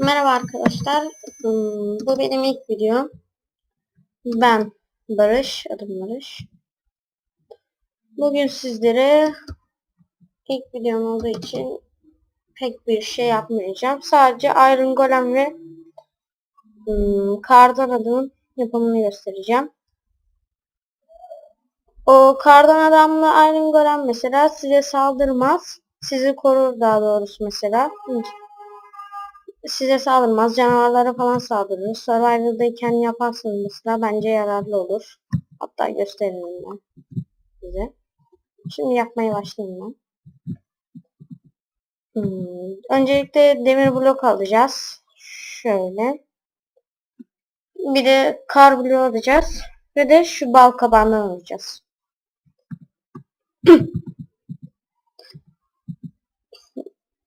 Merhaba arkadaşlar. Hmm, Bu benim ilk videom. Ben Barış, adım Barış. Bugün sizlere ilk videom olduğu için pek bir şey yapmayacağım. Sadece Iron Golem ve hmm, Kardan Adam'ın yapımını göstereceğim. O Kardan Adam'la Iron Golem mesela size saldırmaz. Sizi korur daha doğrusu mesela size saldırmaz. Canavarlara falan saldırır. Survivor'dayken yaparsınız mesela bence yararlı olur. Hatta gösteririm ben size. Şimdi yapmaya başlayayım ben. Hmm. Öncelikle demir blok alacağız. Şöyle. Bir de kar bloğu alacağız. Ve de şu bal kabağından alacağız.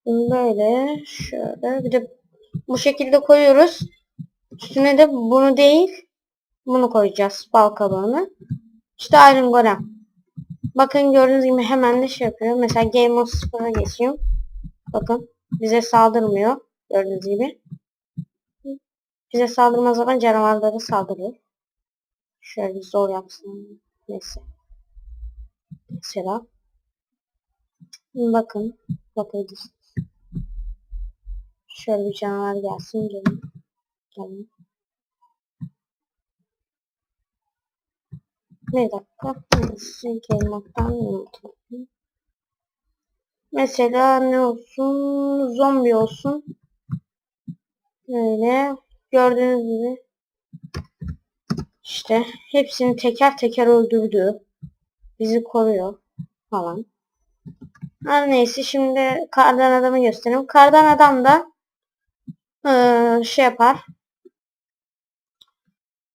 Böyle şöyle bir de bu şekilde koyuyoruz. Üstüne de bunu değil bunu koyacağız bal kabağını. İşte Iron Golem. Bakın gördüğünüz gibi hemen de şey yapıyor. Mesela Game of Thrones'a geçiyorum. Bakın bize saldırmıyor. Gördüğünüz gibi. Bize saldırmaz zaman canavarlara saldırıyor. Şöyle zor yapsın. Neyse. Mesela. Bakın. Bakabilirsiniz. Şöyle bir canavar gelsin gelin. Gelin. Bir dakika. Neyse gelmekten unuttum. Mesela ne olsun? Zombi olsun. Böyle gördüğünüz gibi işte hepsini teker teker öldürdü. Bizi koruyor falan. Her neyse şimdi kardan adamı göstereyim. Kardan adam da ee, şey yapar.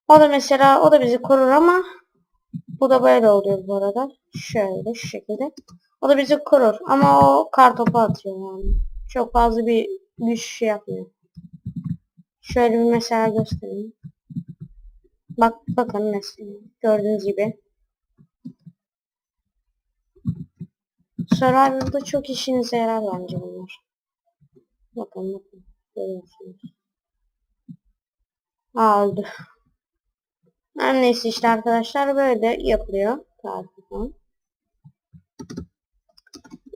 O da mesela o da bizi korur ama bu da böyle oluyor bu arada. Şöyle şu şekilde. O da bizi korur ama o kar topu atıyor yani. Çok fazla bir güç şey yapmıyor. Şöyle bir mesela göstereyim. Bak bakın mesela gördüğünüz gibi. Survivor'da çok işinize yarar bence bunlar. Bakın bakın. Öldü. Her işte arkadaşlar böyle yapılıyor. Tariften.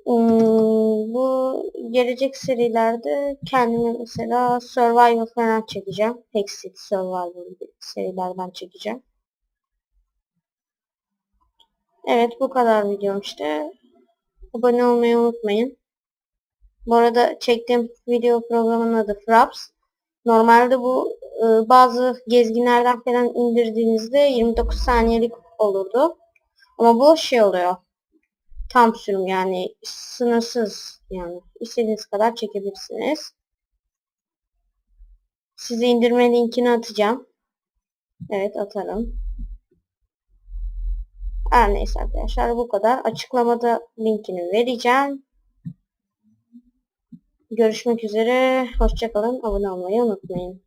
Hmm, bu gelecek serilerde kendime mesela Survival falan çekeceğim. Hexit Survival serilerden çekeceğim. Evet bu kadar videom işte. Abone olmayı unutmayın. Bu arada çektiğim video programının adı Fraps. Normalde bu e, bazı gezginlerden falan indirdiğinizde 29 saniyelik olurdu. Ama bu şey oluyor. Tam sürüm yani sınırsız yani istediğiniz kadar çekebilirsiniz. Size indirme linkini atacağım. Evet atarım. Her neyse arkadaşlar bu kadar. Açıklamada linkini vereceğim. Görüşmek üzere. Hoşçakalın. Abone olmayı unutmayın.